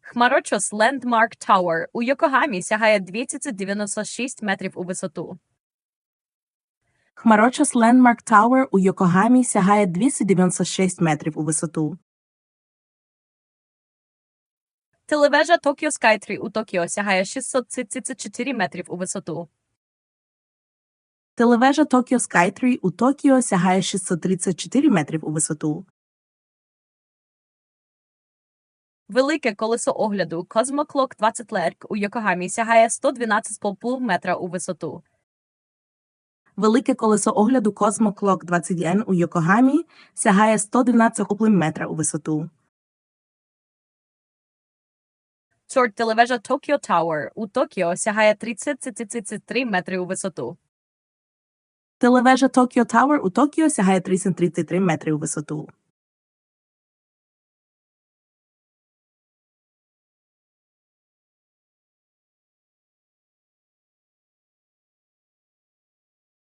Хмарочос Landmark Tower у Йокогамі сягає 296 метрів у висоту. Хмарочос Landmark Tower у Йокогамі сягає 296 метрів у висоту. Телевежа Tokyo Skytree у Токіо сягає 634 метрів у висоту. Телевежа Tokyo Skytree у Токіо сягає 634 метрів у висоту. Велике колесо огляду Cosmo Clock 20 Lerk у Йокогамі сягає 112,5 метра у висоту. Велике колесо огляду Cosmo Clock 20N у Йокогамі сягає 112,5 метра у висоту. Чорт телевежа Tokyo Tower у Токіо сягає 30,33 метри у висоту. Телевежа Tokyo Tower у Токіо сягає 333 метри у висоту.